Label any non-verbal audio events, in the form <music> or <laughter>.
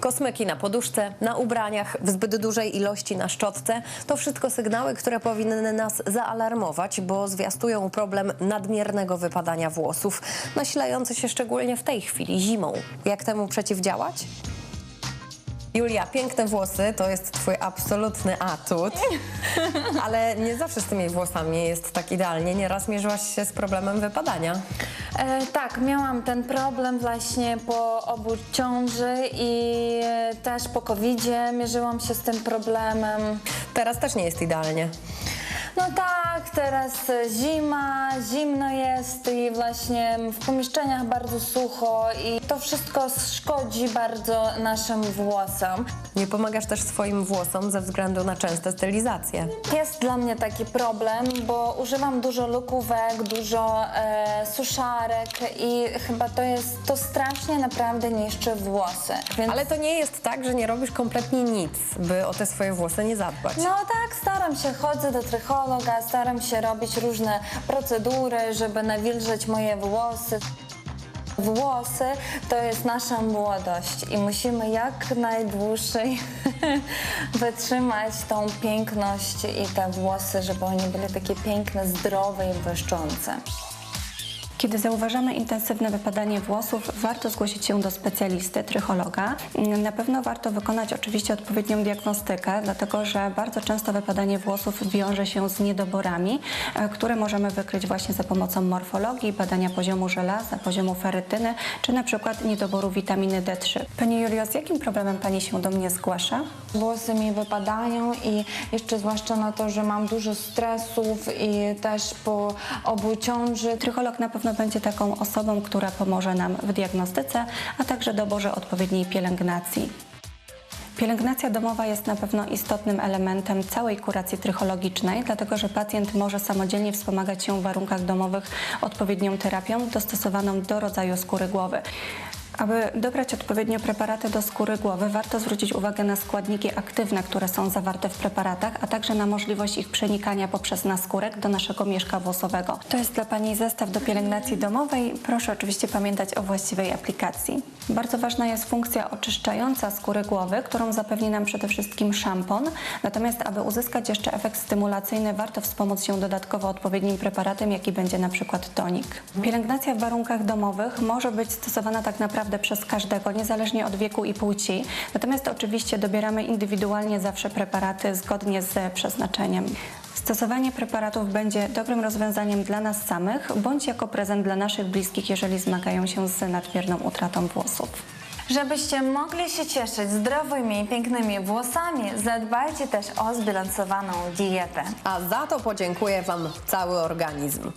Kosmyki na poduszce, na ubraniach, w zbyt dużej ilości na szczotce to wszystko sygnały, które powinny nas zaalarmować, bo zwiastują problem nadmiernego wypadania włosów, nasilający się szczególnie w tej chwili zimą. Jak temu przeciwdziałać? Julia, piękne włosy to jest twój absolutny atut, <laughs> ale nie zawsze z tymi włosami jest tak idealnie. Nieraz mierzyłaś się z problemem wypadania. E, tak, miałam ten problem właśnie po obu ciąży i też po COVID-zie mierzyłam się z tym problemem. Teraz też nie jest idealnie. No tak, teraz zima, zimno jest i właśnie w pomieszczeniach bardzo sucho i to wszystko szkodzi bardzo naszym włosom. Nie pomagasz też swoim włosom ze względu na częste stylizacje. Jest dla mnie taki problem, bo używam dużo lukówek, dużo e, suszarek i chyba to jest, to strasznie naprawdę niszczy włosy. Więc Ale to nie jest tak, że nie robisz kompletnie nic, by o te swoje włosy nie zadbać. No tak, staram się, chodzę do staram się robić różne procedury, żeby nawilżyć moje włosy. Włosy to jest nasza młodość i musimy jak najdłużej <laughs> wytrzymać tą piękność i te włosy, żeby one były takie piękne, zdrowe i błyszczące. Kiedy zauważamy intensywne wypadanie włosów, warto zgłosić się do specjalisty, trychologa. Na pewno warto wykonać oczywiście odpowiednią diagnostykę, dlatego że bardzo często wypadanie włosów wiąże się z niedoborami, e, które możemy wykryć właśnie za pomocą morfologii, badania poziomu żelaza, poziomu ferytyny, czy na przykład niedoboru witaminy D3. Pani Julio, z jakim problemem Pani się do mnie zgłasza? Włosy mi wypadają i jeszcze zwłaszcza na to, że mam dużo stresów i też po obu ciąży Trycholog na pewno będzie taką osobą, która pomoże nam w diagnostyce, a także doborze odpowiedniej pielęgnacji. Pielęgnacja domowa jest na pewno istotnym elementem całej kuracji trychologicznej, dlatego że pacjent może samodzielnie wspomagać się w warunkach domowych odpowiednią terapią dostosowaną do rodzaju skóry głowy. Aby dobrać odpowiednio preparaty do skóry głowy, warto zwrócić uwagę na składniki aktywne, które są zawarte w preparatach, a także na możliwość ich przenikania poprzez naskórek do naszego mieszka włosowego. To jest dla Pani zestaw do pielęgnacji domowej. Proszę oczywiście pamiętać o właściwej aplikacji. Bardzo ważna jest funkcja oczyszczająca skóry głowy, którą zapewni nam przede wszystkim szampon. Natomiast, aby uzyskać jeszcze efekt stymulacyjny, warto wspomóc się dodatkowo odpowiednim preparatem, jaki będzie na przykład tonik. Pielęgnacja w warunkach domowych może być stosowana tak naprawdę przez każdego, niezależnie od wieku i płci. Natomiast oczywiście dobieramy indywidualnie zawsze preparaty zgodnie z przeznaczeniem. Stosowanie preparatów będzie dobrym rozwiązaniem dla nas samych, bądź jako prezent dla naszych bliskich, jeżeli zmagają się z nadmierną utratą włosów. Żebyście mogli się cieszyć zdrowymi i pięknymi włosami, zadbajcie też o zbilansowaną dietę. A za to podziękuję Wam cały organizm.